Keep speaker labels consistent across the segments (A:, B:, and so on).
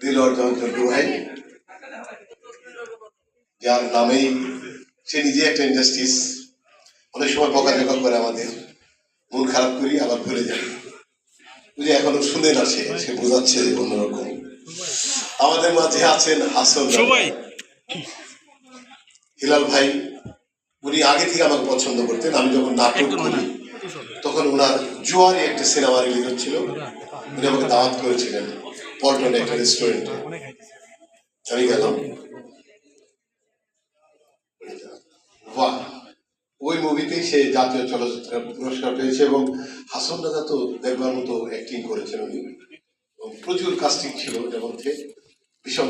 A: দিল অর্জন ভাই। যার নামেই সে নিজে একটা ইন্ডাস্ট্রিজ অনেক সময় বকাঝকা করে আমাদের। মন খারাপ করি আবার ভুলে যাই। বুঝি এখনও শুনে না সে। সে বোঝাচ্ছে অন্যরকম। আমাদের মাঝে আছেন হাসন হিলাল ভাই উনি আগে থেকে আমাকে পছন্দ করতেন। আমি যখন নাটক করি তখন ওনার জোয়ারি একটা সিনেমা রিলিজ হচ্ছিল। উনি আমাকে দাওয়াত করেছিলেন। পল্টনে একটা রেস্টুরেন্টে আমি গেলাম। বাহ, ওই মুভিতেই সে জাতীয় চলচ্চিত্র পুরস্কার পেয়েছে এবং হাসন রাজা তো দেখবার মতো অ্যাক্টিং করেছেন উনি। প্রচুর কাস্টিং ছিল ওটার মধ্যে, ভীষণ।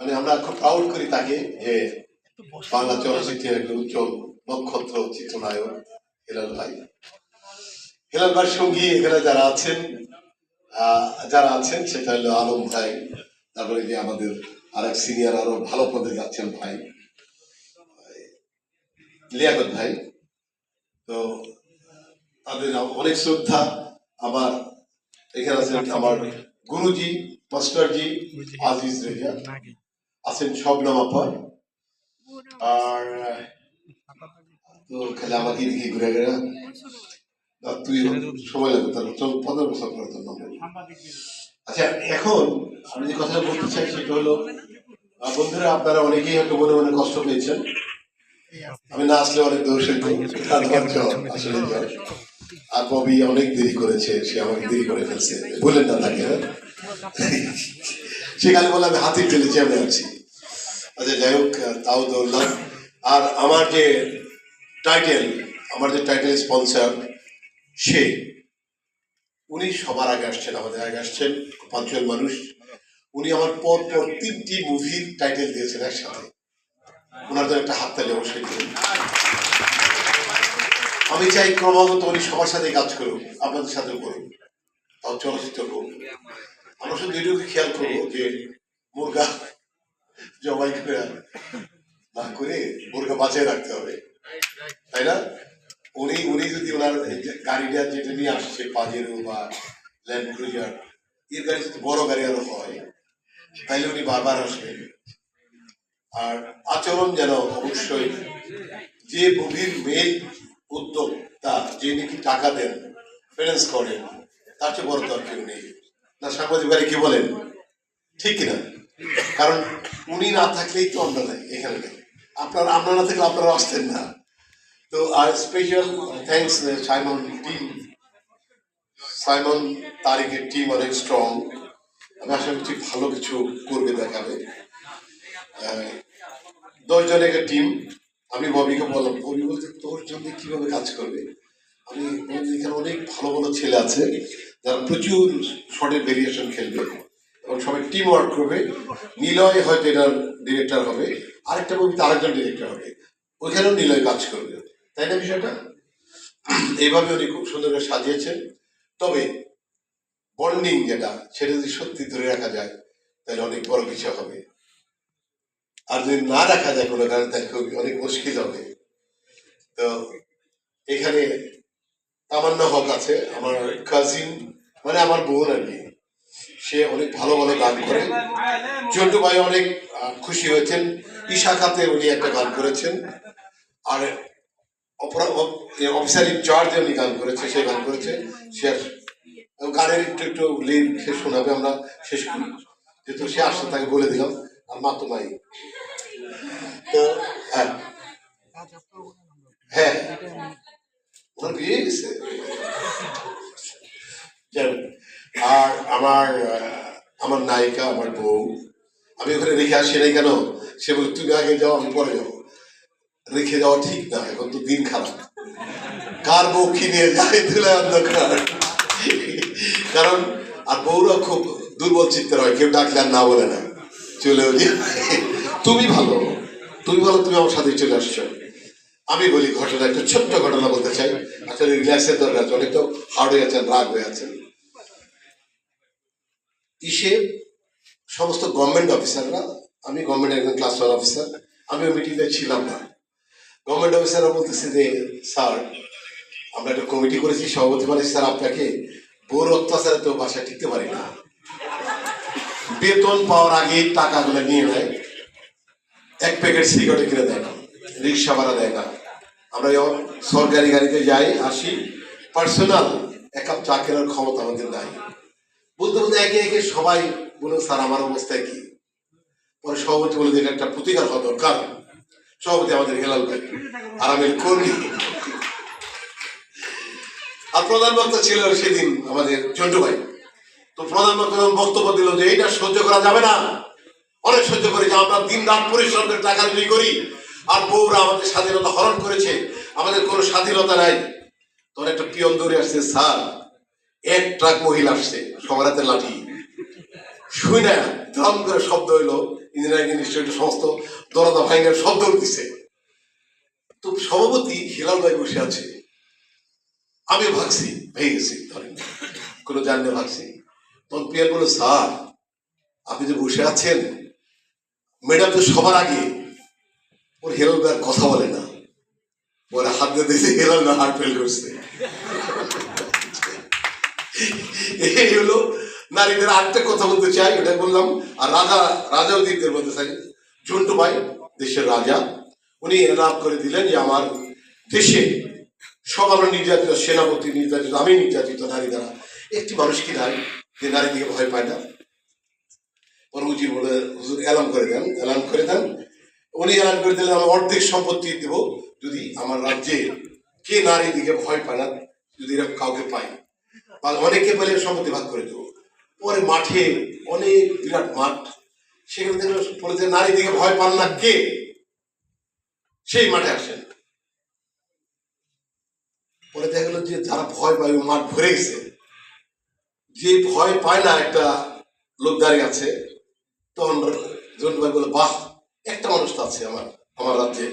A: মানে আমরা খুব প্রাউড করি তাকে যে বাংলা চলচ্চিত্রের একজন উজ্জ্বল নক্ষত্র চিত্রনায়ক, হেলাল ভাই। হেলাল ভাইয়ের সঙ্গী এখানে যারা আছেন যারা আছেন সেটা হলো আলম ভাই তারপরে যে আমাদের আরেক সিনিয়র আরও ভালো পদে যাচ্ছেন ভাই লিয়াকত ভাই। তো তাদের অনেক শ্রদ্ধা আমার এখানে আছেন আমার গুরুজি মাস্টারজি আজিজ রেজা। আছেন শবনম আপা। আর তো খালি আমাকে দেখি ঘুরে ঘুরে তুই সময় লাগবে তার পনেরো বছর আচ্ছা এখন আমি যে কথাটা বলতে চাই সেটা হলো বন্ধুরা আপনারা অনেকেই হয়তো মনে মনে কষ্ট পেয়েছেন। আমি না আসলে অনেক দোষ হইতো আসলে আর ববি অনেক দেরি করেছে সে আমাকে দেরি করে ফেলছে। বললেন না তাকে হ্যাঁ? সে খালি বলে আমি হাতির ফেলেছি আমি আছি। আচ্ছা যাই হোক তাও ধরলাম। আর আমার যে টাইটেল আমার যে টাইটেল স্পন্সর সে, উনি সবার আগে আসছেন, আমাদের আগে আসছেন, পাঁচজন মানুষ। উনি আমার পর পর তিনটি মুভির টাইটেল দিয়েছেন একসাথে। জন্য একটা হাততালি অবশ্যই দিন আমি চাই ক্রমাগত উনি সবার সাথে কাজ করুন আপনাদের সাথেও করুন তাও চলচ্চিত্র করুন আমরা শুধু এটুকু খেয়াল করব যে মুরগা জবাই করে না করে মুরগা বাঁচিয়ে রাখতে হবে। তাই না? উনি উনি যদি ওনার গাড়িটা যেটা নিয়ে আসছে পাজেরো বা ল্যান্ড ক্রুজার এর গাড়ি যদি বড় গাড়ি আরও হয়, তাইলে উনি বারবার আসবেন। আর আচরণ যেন অবশ্যই যে মুভির মেন উদ্যোক্তা যে নাকি টাকা দেন ফিনান্স করেন, তার চেয়ে বড় তো কেউ নেই। না, সাংবাদিক ভাই কি বলেন? ঠিক কিনা? কারণ উনি না থাকলেই তো আমরা নাই। এখানে আপনার, আমরা না থাকলে আপনারা আসতেন না। তো আর special thanks Simon team Simon তারিখের টিম অনেক স্ট্রং আমি আশা করছি ভালো কিছু করবে দেখাবে। দশ জনের একটা টিম আমি ববিকে বললাম, ববি বলতে দশ জন দিয়ে কীভাবে কাজ করবে? আমি এখানে অনেক ভালো ভালো ছেলে আছে, যারা প্রচুর শর্টের ভেরিয়েশন খেলবে। এবং সবাই টিম ওয়ার্ক করবে। নিলয় হয়তো এটার ডিরেক্টর হবে। আরেকটা মুভিতে আরেকজন ডিরেক্টর হবে। ওইখানেও নিলয় কাজ করবে। তাই না বিষয়টা? এইভাবে উনি খুব সুন্দর সাজিয়েছেন। তবে বন্ডিং যেটা, সেটা যদি সত্যি ধরে রাখা যায়, তাহলে অনেক বড় কিছু হবে। আর যদি না রাখা যায় কোনো কারণে, তাহলে খুব অনেক মুশকিল হবে। তো এখানে তামান্না হক আছে, আমার কাজিন মানে আমার বোন আর কি। সে অনেক ভালো ভালো গান করে। জন্টু ভাই অনেক খুশি হয়েছেন। ঈশা খাতে উনি একটা গান করেছেন। আর অফিসার ইনচার্জে উনি গান করেছে, সে গান করেছে, সে গানের একটু একটু লিড সে শোনাবে, আমরা শেষ করি। যেহেতু সে আসছে, তাকে বলে দিলাম, আর মা তো নাই। তো হ্যাঁ। হ্যাঁ। আর আমার আমার নায়িকা, আমার বউ। আমি ওখানে রেখে আসি নাই কেন? সে বলে, তুমি আগে যাও, আমি পরে যাব। রেখে যাওয়া ঠিক না, এখন তো দিন খারাপ। কার বউ নিয়ে যায় তুলে অন্ধকার কারণ, আর বউরা খুব দুর্বল চিত্তের হয়, কেউ ডাকলে আর না বলে না। চলে ওই তুমি ভালো তুমি ভালো, তুমি আমার সাথে চলে আসছো। আমি বলি ঘটনা, একটা ছোট্ট ঘটনা বলতে চাই। আসলে রিল্যাক্সের দরকার আছে, অনেক তো হার্ড হয়ে আছেন রাগ হয়ে আছেন ইসে, সমস্ত গভর্নমেন্ট অফিসাররা আমি গভর্নমেন্ট একজন ক্লাস ওয়ান অফিসার আমি মিটিংয়ে ছিলাম না। গভর্নমেন্ট অফিসাররা বলতেছে যে, স্যার, আমরা একটা কমিটি করেছি, সভাপতি বানিয়েছি স্যার, আপনাকে বোর অত্যাচারে তো বাসায় টিকতে পারি না। বেতন পাওয়ার আগে টাকাগুলো নিয়ে নেয়, এক প্যাকেট সিগারেট কিনে দেয় না, রিক্সা ভাড়া দেয় না। আমরা যখন সরকারি গাড়িতে যাই, আসি পার্সোনাল এক কাপ চা কেনার ক্ষমতা আমাদের নাই। বলতে বলতে একে একে সবাই বলুন স্যার, আমার অবস্থায় কি? পরে সভাপতি বলে একটা প্রতিকার হওয়া দরকার। সভাপতি আমাদের হেলাল ভাই আমি কর্মী। আর প্রধান বক্তা ছিল সেদিন আমাদের চন্টু ভাই। তো প্রধান বক্তা বক্তব্য দিল যে এইটা সহ্য করা যাবে না, অনেক সহ্য করি যে আমরা দিন রাত পরিশ্রম করে টাকা বিলি করি, আর বউরা আমাদের স্বাধীনতা হরণ করেছে, আমাদের কোনো স্বাধীনতা নাই। তখন একটা পিয়ন দৌড়ে আসছে, স্যার, এক ট্রাক মহিলা আসছে, সবার হাতে লাঠি। শুই না দ্রাম করে শব্দ হইল ইঞ্জিনিয়ারিং ইনস্টিটিউটের সমস্ত দরজা ভাঙ্গার শব্দ উঠতেছে তো সভাপতি হিলাল ভাই বসে আছে। আমি ভাগছি, ভেঙে গেছি, ধরেন। কোনো জানলে ভাগছি। তখন পিয়ার বলল, স্যার, আপনি যে বসে আছেন, ম্যাডাম তো সবার আগে ওর হেলাল ভাই কথা বলে না। ওরা হাত দিয়ে দিয়েছে হেলাল না হার্ট ফেল করছে। এই হলো নারীদের আরেকটা কথা বলতে চাই এটা বললাম। আর রাজা রাজা উদ্দীপদের বলতে চাই। ঝন্টু ভাই, দেশের রাজা, উনি এলাপ করে দিলেন যে আমার দেশে সবার নির্যাতিত, সেনাপতি নির্যাতিত, আমি নির্যাতিত নারী দ্বারা। একটি মানুষ কি নাই যে নারী দিকে ভয় পায় না? পরে উজির বলে, হুজুর, এলান করে দেন, এলান করে দেন। উনি এলান করে দিলেন, আমি অর্ধেক সম্পত্তি দেব। যদি আমার রাজ্যে কে নারী দিকে ভয় পায় না, যদি এরকম কাউকে পায় অনেকে পেলে সম্পত্তি ভাগ করে দেবো। পরে মাঠে অনেক বিরাট মাঠ। সেখানে থেকে বলেছে নারী দিকে ভয় পান না কে? সেই মাঠে আসেন। পরে দেখা গেল যে, যারা ভয় পায় মাঠ ভরে গেছে। যে ভয় পায় না একটা লোক দাঁড়িয়ে আছে, তখন জন্টু ভাই বলে বাহ, একটা মানুষ তো আছে আমার আমার রাজ্যে,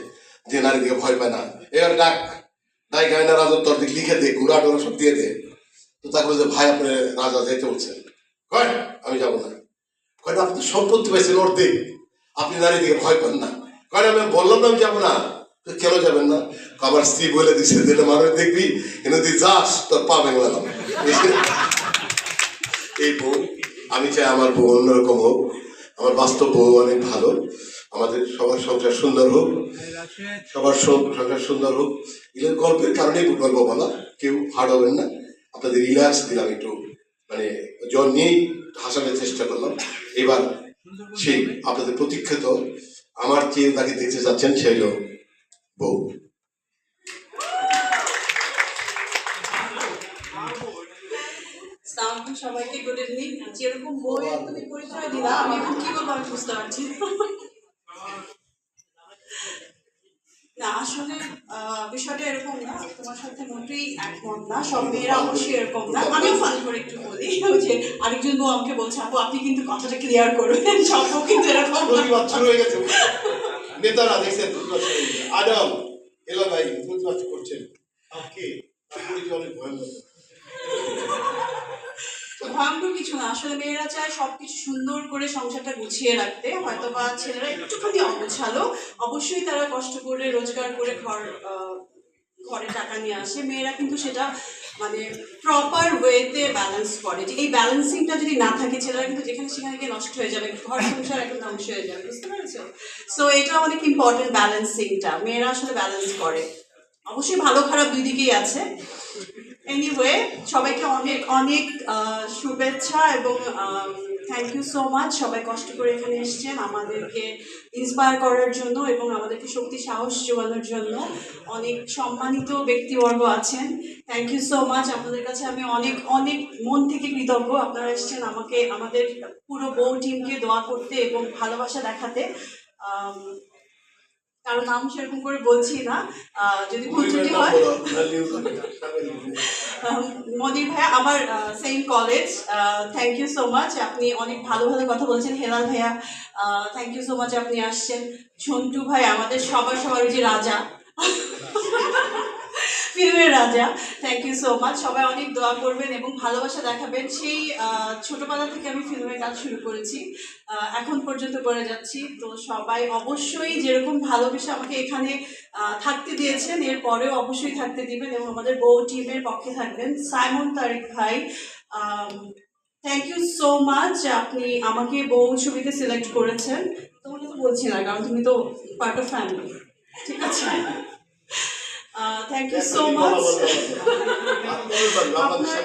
A: যে নারী দিকে ভয় পায় না। এবার ডাক ডাই গায়না রাজত্ব অর্ধেক লিখে দে ঘোড়া টোড়া সব দিয়ে দে। তো তাকে বলছে ভাই, আপনি রাজা যাইতে বলছেন। কয়? আমি যাব না। কয়, আপনি তো সম্পত্তি পাইছেন অর্ধেক। আপনি নারী দিকে ভয় পান না। কয় আমি বললাম না আমি যাব না। তো কেন যাবেন না? আমার স্ত্রী বলে দিছে যেটা মানুষ দেখবি, কিন্তু তুই যাস, তোর পা ভেঙলাম এই বউ, আমি চাই আমার বউ অন্যরকম হোক। আমার বাস্তব বউ অনেক ভালো। আমাদের সবার সংসার সুন্দর হোক। সবার সংসার সুন্দর হোক। এগুলো গল্পের কারণেই গল্প বলা। কেউ হার্ড হবেন না। আপনাদের রিল্যাক্স দিলাম একটু। মানে জ্বর নিয়েই হাসানোর চেষ্টা করলাম। এবার সেই আপনাদের প্রতীক্ষিত, আমার যে তাকে দেখতে চাচ্ছেন সেই হলো বউ।
B: সবাইকে গুড ইভিনিং যেরকম বইয়ে তুমি পরিচয় দিলা আমি এখন কি বলব আমি বুঝতে পারছি না। আসলে বিষয়টা এরকম না তোমার সাথে মোটেই একমত না সব মেয়েরা অবশ্যই এরকম না। আমিও ফান করে একটু বলি যে আরেকজন বউ আমাকে বলছে আপু আপনি কিন্তু কথাটা ক্লিয়ার করবেন সব কিন্তু এরকম
A: হয়ে গেছে। নেতারা দেখছেন আদম এলা ভাই প্রতিবাদ করছেন আপনি আপনি কি অনেক ভয়ঙ্কর
B: ভয়ঙ্কর কিছু না আসলে মেয়েরা চায় সবকিছু সুন্দর করে সংসারটা গুছিয়ে রাখতে হয়তো বা ছেলেরা একটুখানি অগোছালো। অবশ্যই তারা কষ্ট করে, রোজগার করে ঘর ঘরে টাকা নিয়ে আসে। মেয়েরা কিন্তু সেটা মানে প্রপার ওয়েতে ব্যালেন্স করে। এই ব্যালেন্সিংটা যদি না থাকে, ছেলেরা কিন্তু যেখানে সেখানে গিয়ে নষ্ট হয়ে যাবে, ঘর সংসার একদম ধ্বংস হয়ে যাবে, বুঝতে পেরেছ? সো এটা অনেক ইম্পর্টেন্ট ব্যালেন্সিংটা মেয়েরা আসলে ব্যালেন্স করে। অবশ্যই ভালো খারাপ দুই দিকেই আছে। এনিওয়ে সবাইকে অনেক অনেক শুভেচ্ছা এবং থ্যাংক ইউ সো মাচ সবাই কষ্ট করে এখানে এসছেন আমাদেরকে ইন্সপায়ার করার জন্য এবং আমাদেরকে শক্তি, সাহস যোগানোর জন্য। অনেক সম্মানিত ব্যক্তিবর্গ আছেন। থ্যাংক ইউ সো মাচ আপনাদের কাছে আমি অনেক অনেক মন থেকে কৃতজ্ঞ। আপনারা এসছেন আমাকে, আমাদের পুরো বউ টিমকে দোয়া করতে এবং ভালোবাসা দেখাতে। আম, কারও নাম সেরকম করে বলছি না। যদি ভুল ত্রুটি হয়। মনির ভাইয়া আমার same college thank you so much আপনি অনেক ভালো ভালো কথা বলছেন হেলাল ভাইয়া। থ্যাংক ইউ সো মাচ আপনি আসছেন। ঝন্টু ভাই আমাদের সবার সবার যে রাজা। ফিল্মের রাজা। থ্যাংক ইউ সো মাচ সবাই অনেক দোয়া করবেন এবং ভালোবাসা দেখাবেন। সেই ছোটবেলা থেকে আমি ফিল্মের কাজ শুরু করেছি। এখন পর্যন্ত করে যাচ্ছি। তো সবাই অবশ্যই যেরকম ভালোবেসে আমাকে এখানে থাকতে দিয়েছেন এরপরেও অবশ্যই থাকতে দিবেন এবং আমাদের বউ টিমের পক্ষে থাকবেন। সাইমন তারিক ভাই থ্যাংক ইউ সো মাচ আপনি আমাকে বউ ছবিতে সিলেক্ট করেছেন। তোমাকে তো বলছি না, কারণ তুমি তো পার্ট অফ ফ্যামিলি ঠিক আছে? থ্যাংক ইউ সো মাচ
A: আমাদের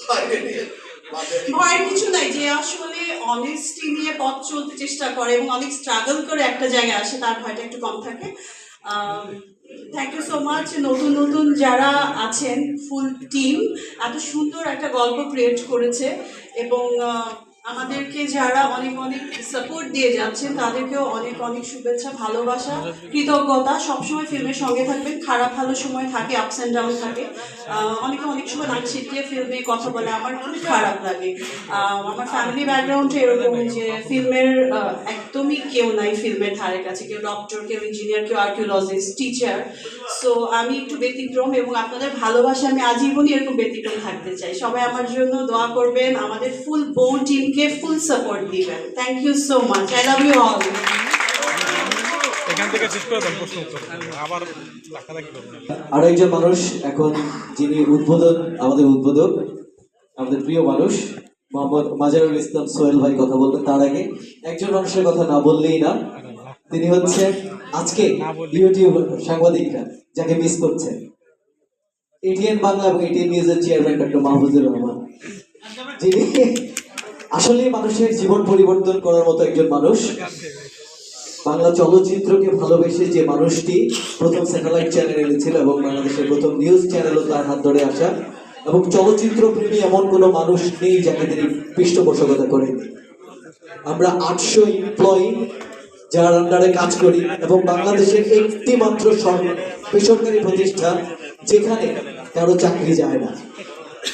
A: ভয়
B: ভয়ের কিছু নাই যে আসলে অনেস্টি নিয়ে পথ চলতে চেষ্টা করে এবং অনেক স্ট্রাগল করে একটা জায়গায় আসে তার ভয়টা একটু কম থাকে। থ্যাংক ইউ সো মাচ নতুন নতুন যারা আছেন ফুল টিম এত সুন্দর একটা গল্প ক্রিয়েট করেছে এবং আহ, আমাদেরকে যারা অনেক অনেক সাপোর্ট দিয়ে যাচ্ছেন, তাদেরকেও অনেক অনেক শুভেচ্ছা, ভালোবাসা, কৃতজ্ঞতা। সবসময় ফিল্মের সঙ্গে থাকবেন, খারাপ ভালো সময় থাকে আপস অ্যান্ড ডাউন থাকে। অনেকে অনেক সময় নাক ছিটিয়ে ফিল্মে কথা বলে, আমার খুব খারাপ লাগে। আমার ফ্যামিলি ব্যাকগ্রাউন্ড এরকম যে ফিল্মের একদমই কেউ নাই ফিল্মের ধারে কাছে। কেউ ডক্টর কেউ ইঞ্জিনিয়ার কেউ আর্কিওলজিস্ট টিচার সো আমি একটু ব্যতিক্রম এবং আপনাদের ভালোবাসা আমি আজীবনই এরকম ব্যতিক্রম থাকতে চাই। সবাই আমার জন্য দোয়া করবেন। আমাদের ফুল বোন টিমকে ফুল সাপোর্ট দিবেন thank you so much I love you all
C: এখান থেকে শেষ করে দেন প্রশ্ন উত্তর। আবার
D: আরও একজন মানুষ এখন যিনি উদ্বোধন আমাদের উদ্বোধক আমাদের প্রিয় মানুষ মোহাম্মদ মাজারুল ইসলাম সোহেল ভাই কথা বলবেন তার আগে। একজন মানুষের কথা না বললেই না। তিনি হচ্ছে আজকে ইউটিউব সাংবাদিকরা যাকে মিস করছে এটিএন বাংলা এবং এটিএন নিউজের চেয়ারম্যান ডক্টর মাহফুজুর রহমান। যিনি আসলে মানুষের জীবন পরিবর্তন করার মতো একজন মানুষ। বাংলা চলচ্চিত্রকে ভালোবেসে যে মানুষটি প্রথম স্যাটেলাইট চ্যানেল এনেছিল এবং বাংলাদেশের প্রথম নিউজ চ্যানেলও তার হাত ধরে আসা, এবং চলচ্চিত্র প্রেমী এমন কোনো মানুষ নেই যাকে তিনি পৃষ্ঠপোষকতা করেন। আমরা আটশো এমপ্লয়ি যার আন্ডারে কাজ করি এবং বাংলাদেশের একটি মাত্র সর- বেসরকারি প্রতিষ্ঠান যেখানে কারও চাকরি যায় না।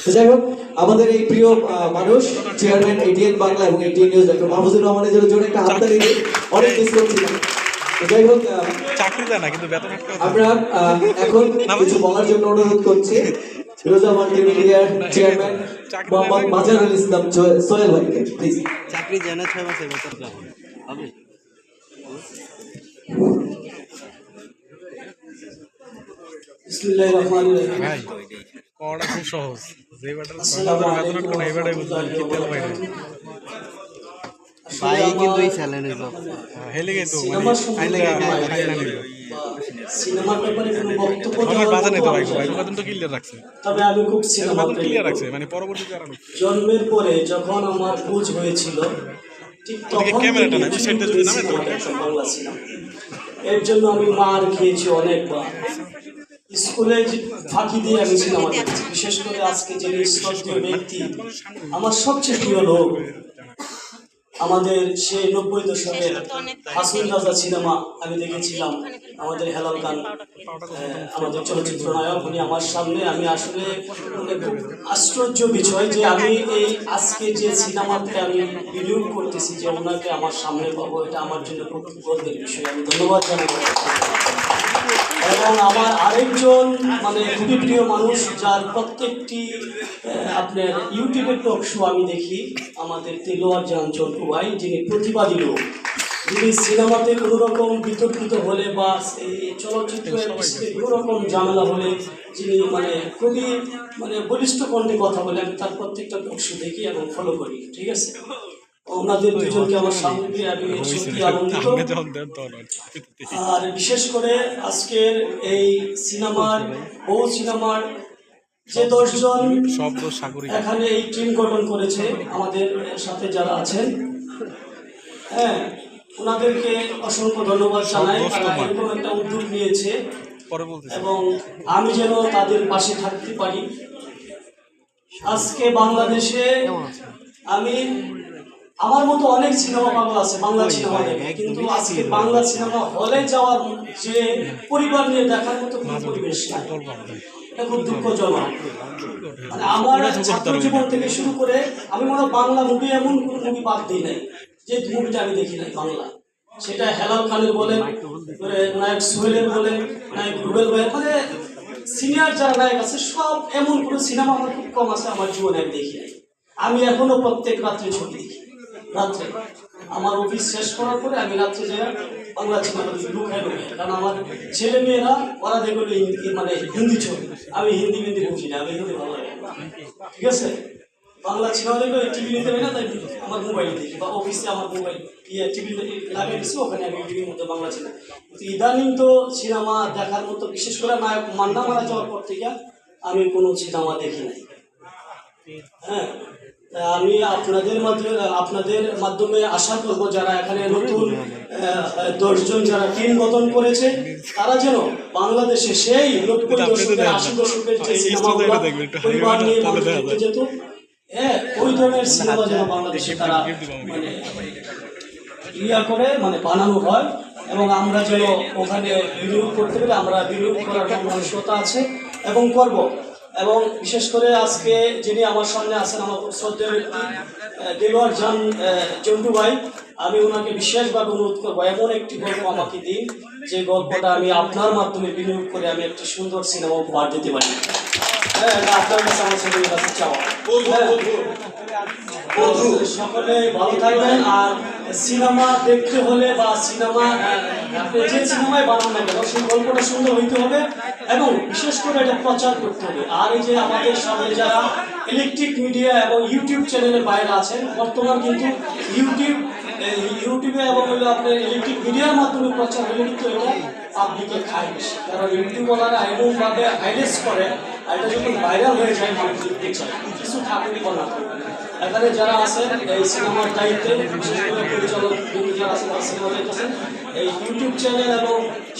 D: যাই হোক আমাদের এই প্রিয় মানুষ চেয়ারম্যান এটিএন বাংলা এবং এটিএন নিউজ ডক্টর মাহফুজুর রহমানের জন্য জোরে একটা হাততালি দিই অনেক মিস করছিলাম। যাই হোক
C: চাকরি দেয় না কিন্তু বেতন
D: আমরা এখন কিছু বলার জন্য অনুরোধ করছি। রোজা মাল্টিমিডিয়ার চেয়ারম্যান মোহাম্মদ মাজারুল ইসলাম সোহেল- সোহেল ভাইকে প্লিজ
E: চাকরি জানা ছয় মাসের বেতন হবে?
F: বিসমিল্লাহির রহমানির রহিম।
C: করাটা খুব সহজ। যে ব্যাটার বেতন
F: আলাইকুম
C: এই ব্যাটার বুঝতে
F: ওয়া
C: কিন্তু পাই না।
E: ভাই কিন্তু এই
F: আমার
E: স্যালারি
C: হেলে গেতো মানে
F: সিনেমার
C: আইলে
F: বা সিনেমার ব্যাপারে কোনো বক্তব্য
C: আমার
F: দেওয়ার
C: নেই তো ভাই ভাই বেতন তো ক্লিয়ার রাখছে।
F: তবে আমি খুব সিনেমা
C: ক্লিয়ার রাখছে মানে পরবর্তীতে আর
F: জন্মের পরে যখন আমার বুঝ হয়েছিল ঠিক
C: ওদিকে
F: তখন
C: ক্যামেরাটা না, ওই
F: শুরু
C: সাইডটা
F: করি
C: যদি নামে তো।
F: বাংলা সিনেমা এর জন্য আমি মার খেয়েছি অনেকবার। স্কুলে ফাঁকি দিয়ে আমি সিনেমা বিশেষ করে আজকে যে ব্যক্তি, আমার সবচেয়ে প্রিয় লোক, আমাদের সেই নব্বই দশকের হাসিন রাজা সিনেমা আমি দেখেছিলাম, আমাদের হেলাল খান আমাদের চলচ্চিত্র নায়ক, উনি আমার সামনে। আমি আসলে মানে আশ্চর্য বিষয় যে আমি এই আজকে যে সিনেমাতে আমি বিনিয়োগ করতেছি, যে ওনাকে আমার সামনে পাবো, এটা আমার জন্য খুব গর্বের বিষয়। আমি ধন্যবাদ জানাব। এবং আমার আরেকজন মানে খুবই প্রিয় মানুষ যার প্রত্যেকটি আপনার ইউটিউবের টক শো আমি দেখি আমাদের তেলোয়ার জান চন্টু ভাই যিনি প্রতিবাদী লোক। যিনি সিনেমাতে কোনো রকম বিতর্কিত হলে বা এই চলচ্চিত্রের কোনো রকম ঝামেলা হলে যিনি মানে খুবই মানে বলিষ্ঠ কণ্ঠে কথা বলে আমি তার প্রত্যেকটা টক শো দেখি এবং ফলো করি ঠিক আছে? ওনাদের দুজনকে আমার সামনে দিয়ে আমি সত্যি আনন্দিত।
C: আপনি যখন দেন তখন আর
F: বিশেষ করে আজকের এই সিনেমার বহু সিনেমার যে দশজন এখানে এই টিম গঠন করেছে আমাদের সাথে যারা আছেন। হ্যাঁ ওনাদেরকে অসংখ্য ধন্যবাদ জানাই। তারা এরকম একটা উদ্যোগ নিয়েছে। এবং আমি যেন তাদের পাশে থাকতে পারি। আজকে বাংলাদেশে আমি আমার মতো অনেক সিনেমা বাংলা আছে বাংলা সিনেমা দেখে কিন্তু আজকে বাংলা সিনেমা হলে যাওয়ার যে পরিবার নিয়ে দেখার মতো কোনো পরিবেশ নাই এটা খুব দুঃখজনক মানে আমার ছাত্র জীবন থেকে শুরু করে আমি মনে হয় বাংলা মুভি এমন কোনো মুভি বাদ দিই নাই যে মুভিটা আমি দেখি নাই বাংলা সেটা হেলাল খানের বলেন মানে নায়ক সোহেলের বলেন নায়ক রুবেল ভাইয়ের মানে সিনিয়র যারা নায়ক আছে সব এমন কোনো সিনেমা আমার খুব কম আছে আমার জীবনে আমি দেখি নাই আমি এখনও প্রত্যেক রাত্রে ছবি দেখি রাত্রে। আমার অফিস শেষ করার পরে আমি রাত্রে যাই বাংলা সিনেমা লুকায় লুকায় কারণ আমার ছেলে মেয়েরা, ওরা দেখল ইং- মানে হিন্দি ছবি। আমি হিন্দি হিন্দি বুঝি না, আমি হিন্দি ভালো লাগে ঠিক আছে? বাংলা সিনেমা দেখলে টিভি নিতে হবে না, তাই আমার মোবাইল দেখি। বা অফিসে আমার মোবাইল ইয়ে টিভি লাগিয়ে দিচ্ছি ওখানে আমি টিভির মধ্যে বাংলা সিনেমা ইদানিং তো সিনেমা দেখার মতো, বিশেষ করে নায়ক মান্না মারা যাওয়ার পর থেকে আমি কোনো সিনেমা দেখি নাই। হ্যাঁ? আমি আপনাদের মাধ্যমে আপনাদের মাধ্যমে আশা করব যারা এখানে নতুন দশজন যারা টিম গঠন করেছে তারা যেন বাংলাদেশে সেই নব্বই দশকের আশি দশকের যে সিনেমাগুলো পরিবার নিয়ে মানুষ যেত হ্যাঁ ওই ধরনের সিনেমা যেন বাংলাদেশে তারা মানে ইয়া করে মানে বানানো হয় এবং আমরা যেন ওখানে বিনিয়োগ করতে গেলে আমরা বিনিয়োগ করার মানসিকতা আছে এবং করব। এবং বিশেষ করে আজকে যিনি আমার সামনে আছেন, আমার শ্রদ্ধেয় ব্যক্তি দেলোয়ার জান চন্ডু ভাই, আমি ওনাকে বিশেষভাবে অনুরোধ করব, এমন একটি গল্প আমাকে দিন, যে গল্পটা আমি আপনার মাধ্যমে বিনিয়োগ করে আমি একটি সুন্দর সিনেমা উপহার দিতে পারি। সকলে ভালো আর সিনেমা দেখতে হলে বা সিনেমা না সেই গল্পটা হবে এবং বিশেষ করে এটা প্রচার করতে হবে আর এই যে আমাদের সামনে যারা ইলেকট্রিক মিডিয়া এবং ইউটিউব চ্যানেলের বাইরে আছেন বর্তমান কিন্তু ইউটিউব ইউটিউবে এবং হলো আপনার ইলেকট্রিক মিডিয়ার মাধ্যমে প্রচার হলে কিন্তু এটা পাবলিকে খায় বেশি। কারণ ইউটিউবওয়ালারা এমনভাবে হাইলাইট করে, আর এটা যখন ভাইরাল হয়ে যায় মানুষ চায় কিছু থাকলে বা না। থাকলে এখানে যারা আছেন, এই সিনেমার দায়িত্বে বিশেষ করে পরিচালক যারা আছেন, তারা সিনেমা দেখতেছেন এই ইউটিউব চ্যানেল এবং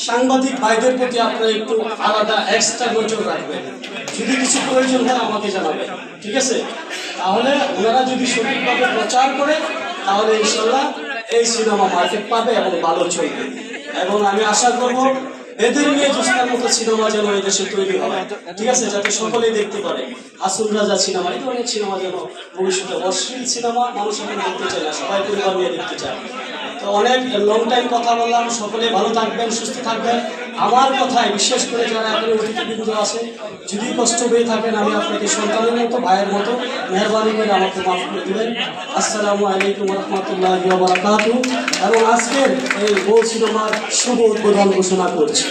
F: সাংবাদিক ভাইদের প্রতি আপনারা একটু আলাদা এক্সট্রা নজর রাখবেন। যদি কিছু প্রয়োজন হয় আমাকে জানাবেন, ঠিক আছে? তাহলে ওনারা যদি সঠিকভাবে প্রচার করে তাহলে ইনশাল্লাহ এই সিনেমা মার্কেট পাবে এবং ভালো চলবে। এবং আমি আশা করব এদের নিয়ে জোস্তার মতো সিনেমা যেন এই দেশে তৈরি হয়। ঠিক আছে? যাতে সকলেই দেখতে পারে। আসুন রাজা সিনেমা, এই ধরনের সিনেমা যেন ভবিষ্যতে অশ্লীল সিনেমা মানুষ এখন দেখতে চায় না, সবাই পরিবার নিয়ে দেখতে চায়। তো অনেক লং টাইম কথা বললাম। সকলে ভালো থাকবেন, সুস্থ থাকবেন। আমার কথায় বিশেষ করে যারা এখানে অতিথিবৃন্দ আছে যদি কষ্ট পেয়ে থাকেন, আমি আপনাকে সন্তানের মতো, ভাইয়ের মতো মেহরবানি করে আমাকে মাফ করে দেবেন। আসসালামু আলাইকুম রহমতুল্লাহ বারাকাতু এবং আজকের এই সিনেমার শুভ উদ্বোধন ঘোষণা করছি।